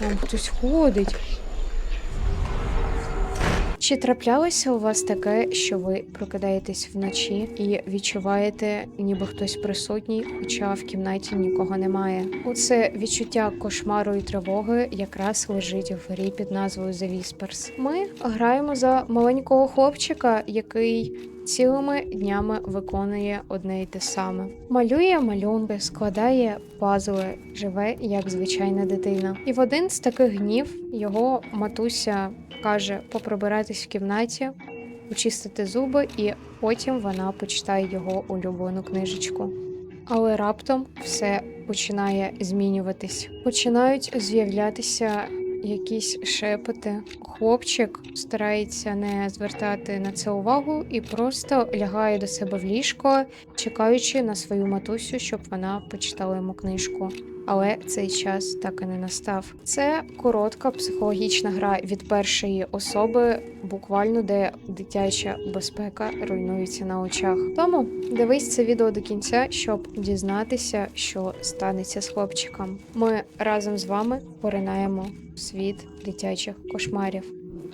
Там хтось ходить. Чи траплялося у вас таке, що ви прокидаєтесь вночі і відчуваєте, ніби хтось присутній, хоча в кімнаті нікого немає? Оце відчуття кошмару і тривоги якраз лежить в грі під назвою The Whispers. Ми граємо за маленького хлопчика, який цілими днями виконує одне й те саме. Малює малюнки, складає пазли, живе як звичайна дитина. І в один з таких днів його матуся каже поприбиратись в кімнаті, почистити зуби, і потім вона почитає його улюблену книжечку. Але раптом все починає змінюватись. Починають з'являтися якісь шепоти. Хлопчик старається не звертати на це увагу і просто лягає до себе в ліжко, чекаючи на свою матусю, щоб вона почитала йому книжку. Але цей час так і не настав. Це коротка психологічна гра від першої особи, буквально де дитяча безпека руйнується на очах. Тому дивись це відео до кінця, щоб дізнатися, що станеться з хлопчиком. Ми разом з вами поринаємо світ дитячих кошмарів.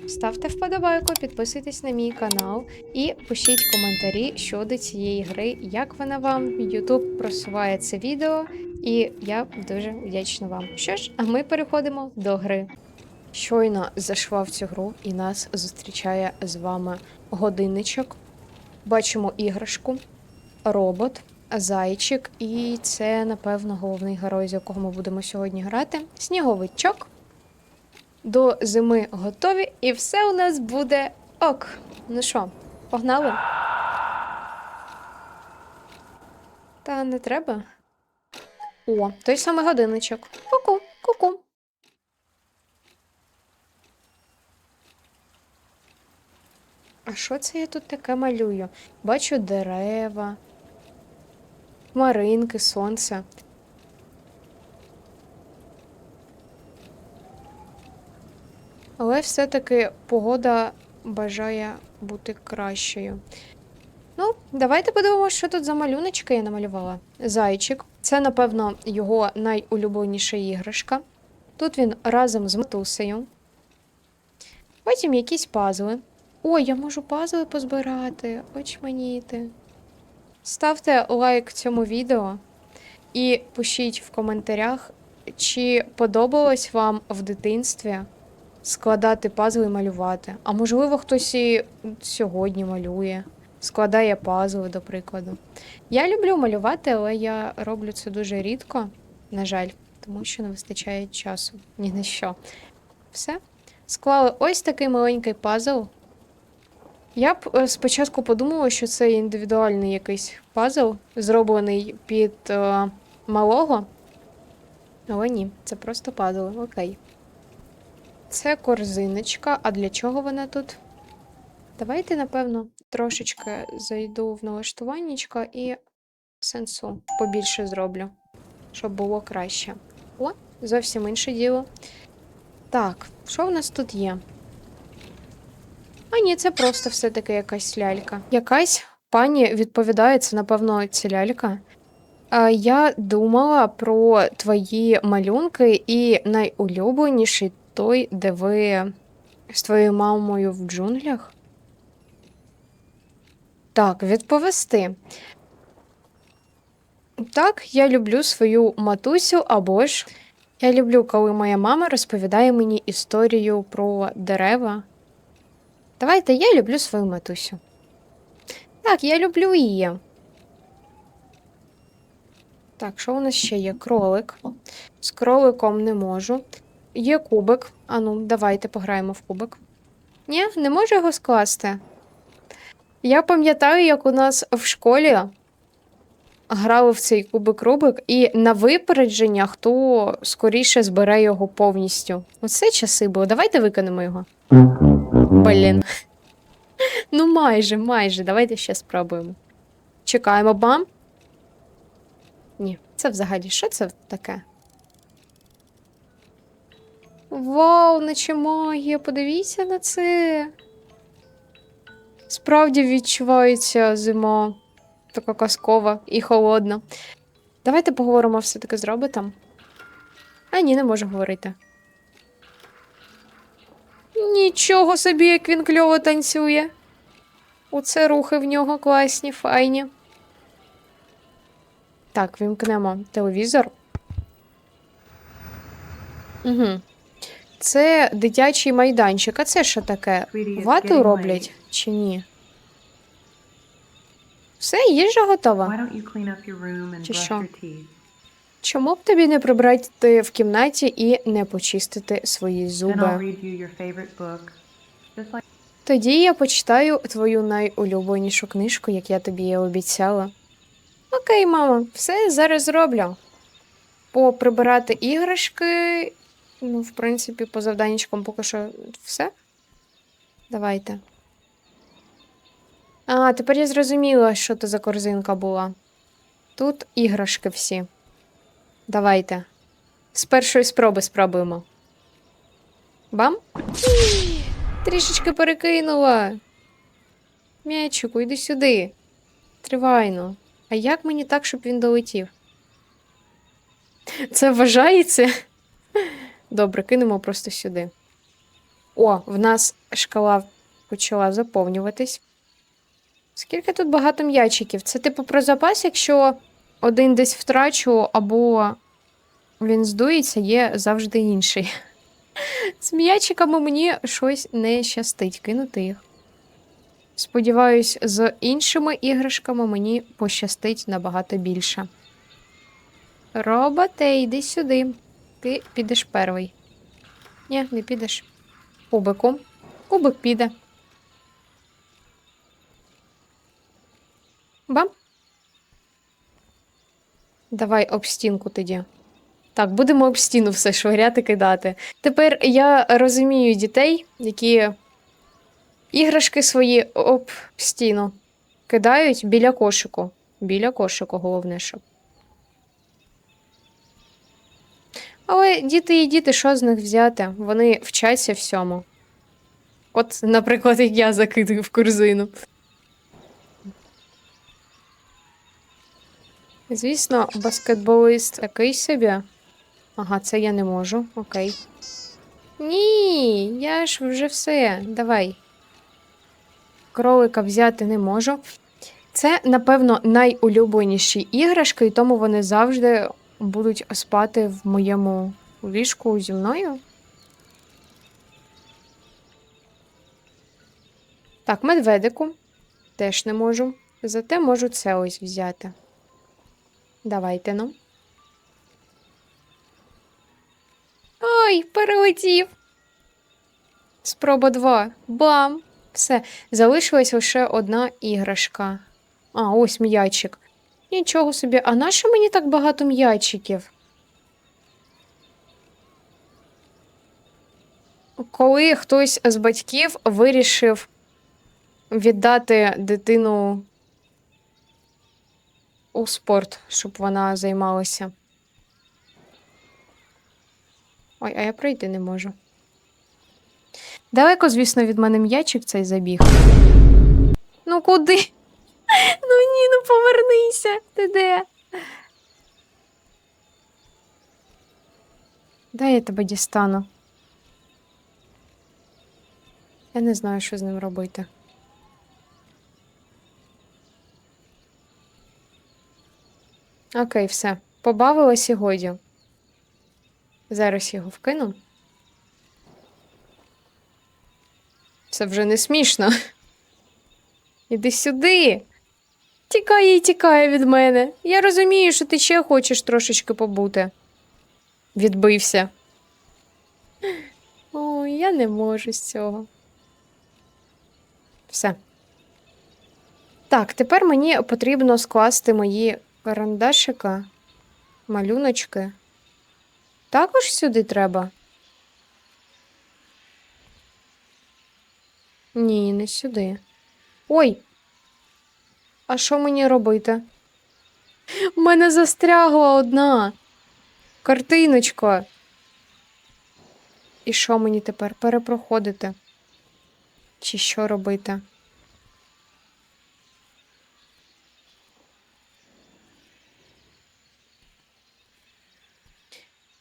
Ставте вподобайку, підписуйтесь на мій канал і пишіть коментарі щодо цієї гри, як вона вам. YouTube просуває це відео, і я дуже вдячна вам. Що ж, а ми переходимо до гри. Щойно зайшла в цю гру, і нас зустрічає з вами годинничок. Бачимо іграшку, робот, зайчик, і це, напевно, головний герой, з якого ми будемо сьогодні грати. Сніговичок. До зими готові, і все у нас буде ок. Ну що, погнали? Та не треба. О, той самий годинничок. Ку-ку, ку-ку. А що це я тут таке малюю? Бачу дерева, хмаринки, сонце. Але все-таки погода бажає бути кращою. Ну, давайте подивимося, що тут за малюночки я намалювала. Зайчик. Це, напевно, його найулюбленіша іграшка. Тут він разом з матусею. Потім якісь пазли. Ой, я можу пазли позбирати, очманіти. Ставте лайк цьому відео і пишіть в коментарях, чи подобалось вам в дитинстві складати пазли і малювати. А можливо, хтось і сьогодні малює, складає пазли, до прикладу. Я люблю малювати, але я роблю це дуже рідко, на жаль, тому що не вистачає часу ні на що. Все. Склали ось такий маленький пазл. Я б е, спочатку подумала, що це індивідуальний якийсь пазл, зроблений під е, малого. Але ні, це просто пазл. Окей. Це корзиночка. А для чого вона тут? Давайте, напевно, трошечки зайду в налаштуваннячка і сенсу побільше зроблю, щоб було краще. О, зовсім інше діло. Так, що в нас тут є? А ні, це просто все-таки якась лялька. Якась пані відповідає, це, напевно, ця лялька. Я думала про твої малюнки, і найулюбленіший той, де ви з твоєю мамою в джунглях. Так, відповісти. Так, я люблю свою матусю або ж я люблю, коли моя мама розповідає мені історію про дерева. Давайте я люблю свою матусю. Так, я люблю її. Так, що у нас ще є? Кролик. З кроликом не можу. Є кубик. Ану, давайте пограємо в кубик. Ні, не можу його скласти. Я пам'ятаю, як у нас в школі грали в цей кубик Рубик, і на випередження хто скоріше збере його повністю. Оце часи були. Давайте виконемо його. Блін. Ну, майже, майже. Давайте ще спробуємо. Чекаємо бам. Ні, це взагалі що це таке? Вау, наче магія, подивіться на це. Справді відчувається зима. Така казкова і холодна. Давайте поговоримо все-таки з роботом. А ні, не можу говорити. Нічого собі, як він кльово танцює. Оце рухи в нього класні, файні. Так, вімкнемо телевізор. Угу. Це дитячий майданчик. А це що таке? Вату роблять чи ні? Все, їжа готова. Чи що? Чому б тобі не прибрати в кімнаті і не почистити свої зуби? Тоді я почитаю твою найулюбленішу книжку, як я тобі і обіцяла. Окей, мамо, все зараз зроблю. Поприбирати іграшки. Ну, в принципі, по завданнячкам поки що все. Давайте. А, тепер я зрозуміла, що то за корзинка була. Тут іграшки всі. Давайте. З першої спроби спробуємо. Бам? Трішечки перекинула. М'ячику, йди сюди. Тривайно. А як мені так, щоб він долетів? Це вважається? Добре, кинемо просто сюди. О, в нас шкала почала заповнюватись. Скільки тут багато м'ячиків? Це типу про запас, якщо один десь втрачу, або він здується, є завжди інший. З м'ячиками мені щось не щастить кинути їх. Сподіваюсь, з іншими іграшками мені пощастить набагато більше. Роботе, йди сюди. Ти підеш перший. Ні, не підеш. Кубиком. Кубик піде. Бам. Давай об стінку тоді. Так, будемо об стіну все швиряти кидати. Тепер я розумію дітей, які іграшки свої об стіну кидають біля кошику. Біля кошику, головне, щоб. Але діти і діти, що з них взяти? Вони вчаться всьому. От, наприклад, як я закидую в корзину. Звісно, баскетболист такий собі. Ага, це я не можу. Окей. Ні, я ж вже все. Давай. Кролика взяти не можу. Це, напевно, найулюбленіші іграшки, і тому вони завжди будуть спати в моєму ліжку зі мною. Так, медведику. Теж не можу. Зате можу це ось взяти. Давайте ну. Ой, перелетів. Спроба 2. Бам! Все. Залишилась лише одна іграшка. А, ось м'ячик. Нічого собі. А нащо мені так багато м'ячиків? Коли хтось з батьків вирішив віддати дитину у спорт, щоб вона займалася. Ой, а я пройти не можу. Далеко, звісно, від мене м'ячик цей забіг. Ну куди? Ну ні, ну повернися. Ти де? Дай я тебе дістану. Я не знаю, що з ним робити. Окей, все. Побавилась і годі. Зараз його вкину. Це вже не смішно. Іди сюди. Тікає і тікає від мене. Я розумію, що ти ще хочеш трошечки побути. Відбився. Ой, я не можу з цього. Все. Так, тепер мені потрібно скласти мої карандашика, малюночки. Також сюди треба? Ні, не сюди. Ой. А що мені робити? У мене застрягла одна картиночка. І що мені тепер перепроходити? Чи що робити?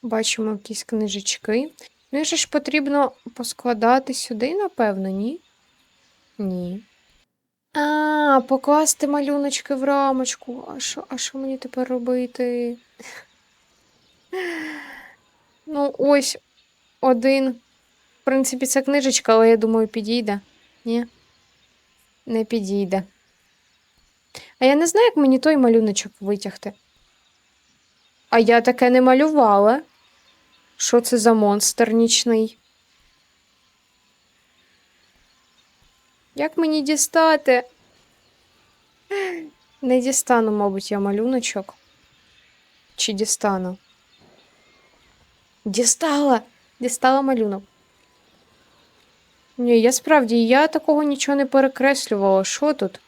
Бачимо якісь книжечки. Ну, і ж потрібно поскладати сюди, напевно, ні? Ні. А, покласти малюночки в рамочку. А що, а що мені тепер робити? Ну, ось один. В принципі, це книжечка, але я думаю, підійде. Ні? Не підійде. А я не знаю, як мені той малюночок витягти. А я таке не малювала. Що це за монстр нічний? Як мені дістати? Не дістану, мабуть, я малюночок. Чи дістану? Дістала! Дістала малюнок. Ні, я справді, я такого нічого не перекреслювала. Що тут?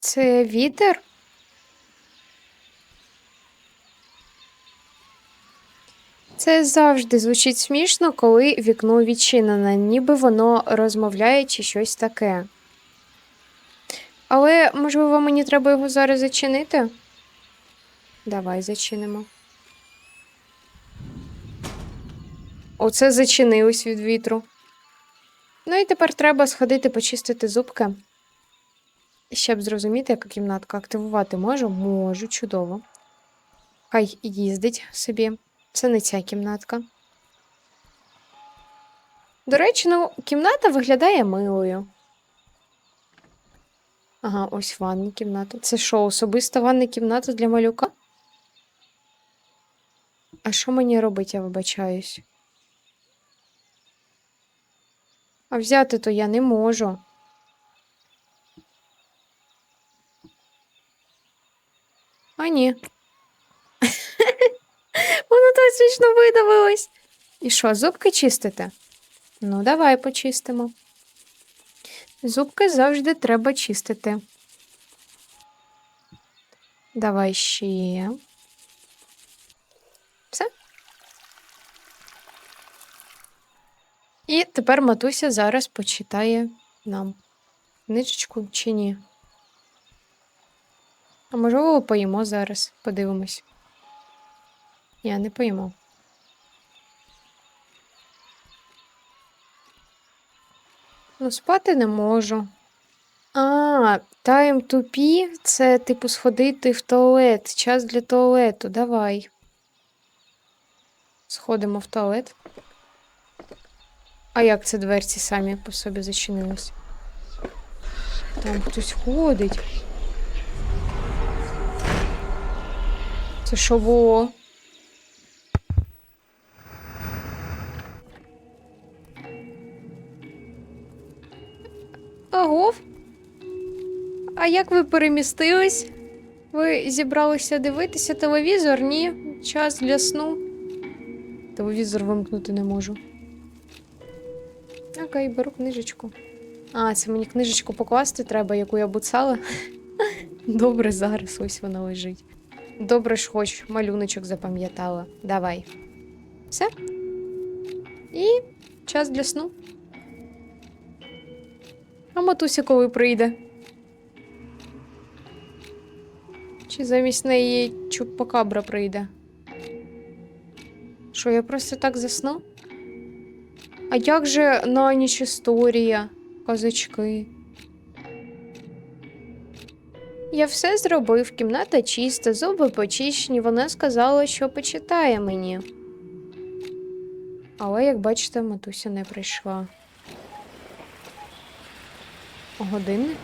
Це вітер? Це завжди звучить смішно, коли вікно відчинене, ніби воно розмовляє чи щось таке. Але, можливо, мені треба його зараз зачинити? Давай зачинимо. Оце зачинилось від вітру. Ну і тепер треба сходити почистити зубки. Щоб зрозуміти, яка кімнатка активувати можу? Можу, чудово. Хай їздить собі. Це не ця кімнатка. До речі, ну, кімната виглядає милою. Ага, ось ванна кімната. Це що, особиста ванна кімната для малюка? А що мені робити, я вибачаюсь? А взяти то я не можу. А ні. Смішно видавилось. І що, зубки чистите? Ну, давай почистимо. Зубки завжди треба чистити. Давай ще. Все. І тепер матуся зараз почитає нам книжечку чи ні. А можливо, поїмо зараз, подивимось. Я не поїмо. Ну, спати не можу. А, тайм тупі це типу сходити в туалет. Час для туалету. Давай. Сходимо в туалет. А як це дверці самі по собі зачинились? Там хтось ходить. Це що було? А як ви перемістились? Ви зібралися дивитися телевізор? Ні. Час для сну. Телевізор вимкнути не можу. Окей, беру книжечку. А, це мені книжечку покласти треба, яку я буцала. Добре, зараз ось вона лежить. Добре ж хоч малюночок запам'ятала. Давай. Все. І час для сну. А матуся коли прийде? Чи замість неї чупакабра прийде? Що, я просто так засну? А як же на ніч історія, казачки? Я все зробив, кімната чиста, зуби почищені, вона сказала, що почитає мені. Але, як бачите, матуся не прийшла. Годинник?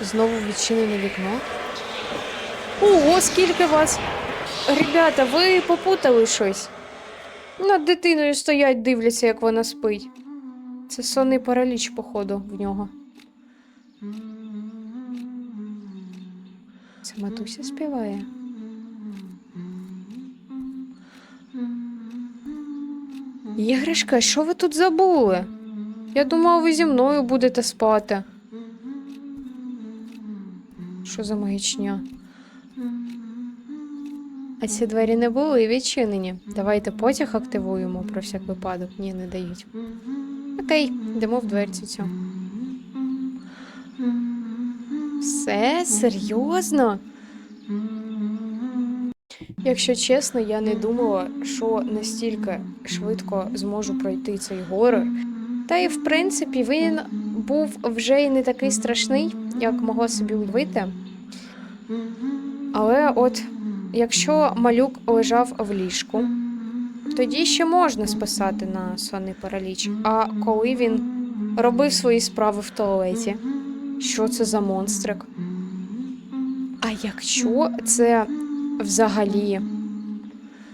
Знову відчинене вікно. Ого, скільки вас! Ребята, ви попутали щось. Над дитиною стоять, дивляться, як вона спить. Це сонний параліч, походу, в нього. Це матуся співає. Іграшка, що ви тут забули? Я думав, ви зі мною будете спати. Що за маячня? А ці двері не були відчинені. Давайте потяг активуємо про всяк випадок. Ні, не дають. Окей, йдемо в дверцю цю. Все серйозно? Якщо чесно, я не думала, що настільки швидко зможу пройти цей горор. Та і в принципі він був вже і не такий страшний, як могла собі уявити. Але от якщо малюк лежав в ліжку, тоді ще можна списати на сонний параліч. А коли він робив свої справи в туалеті, що це за монстрик? А якщо це взагалі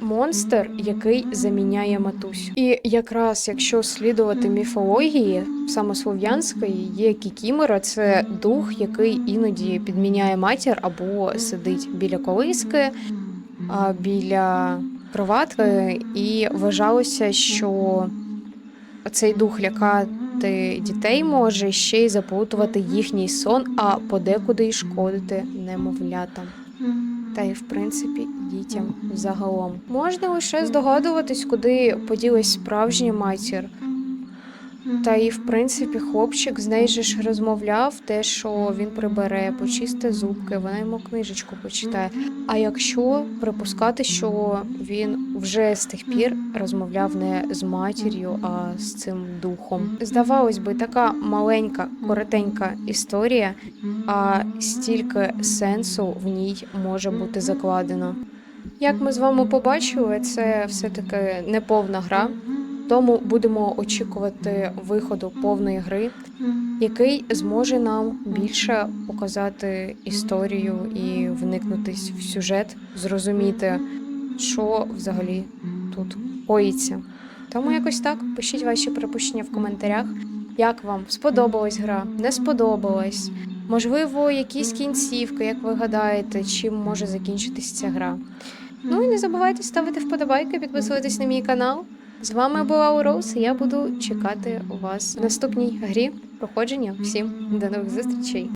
монстр, який заміняє матусю? І якраз якщо слідувати міфології саме слов'янської, є кікімора, це дух, який іноді підміняє матір або сидить біля колиски, біля кроватки, і вважалося, що цей дух лякати дітей може ще й заплутувати їхній сон, а подекуди й шкодити немовлятам. Та й в принципі дітям загалом. Можна лише здогадуватись, куди поділась справжня матір. Та і в принципі хлопчик з нею ж розмовляв те, що він прибере, почисте зубки, вона йому книжечку почитає. А якщо припускати, що він вже з тих пір розмовляв не з матір'ю, а з цим духом. Здавалось би, така маленька, коротенька історія, а стільки сенсу в ній може бути закладено. Як ми з вами побачили, це все-таки не повна гра, тому будемо очікувати виходу повної гри, який зможе нам більше показати історію і вникнутись в сюжет, зрозуміти, що взагалі тут коїться. Тому якось так пишіть ваші припущення в коментарях. Як вам сподобалась гра, не сподобалась? Можливо, якісь кінцівки, як ви гадаєте, чим може закінчитись ця гра. Ну і не забувайте ставити вподобайки, підписуватись на мій канал. З вами була Урос, і я буду чекати вас в наступній грі проходження. Всім до нових зустрічей!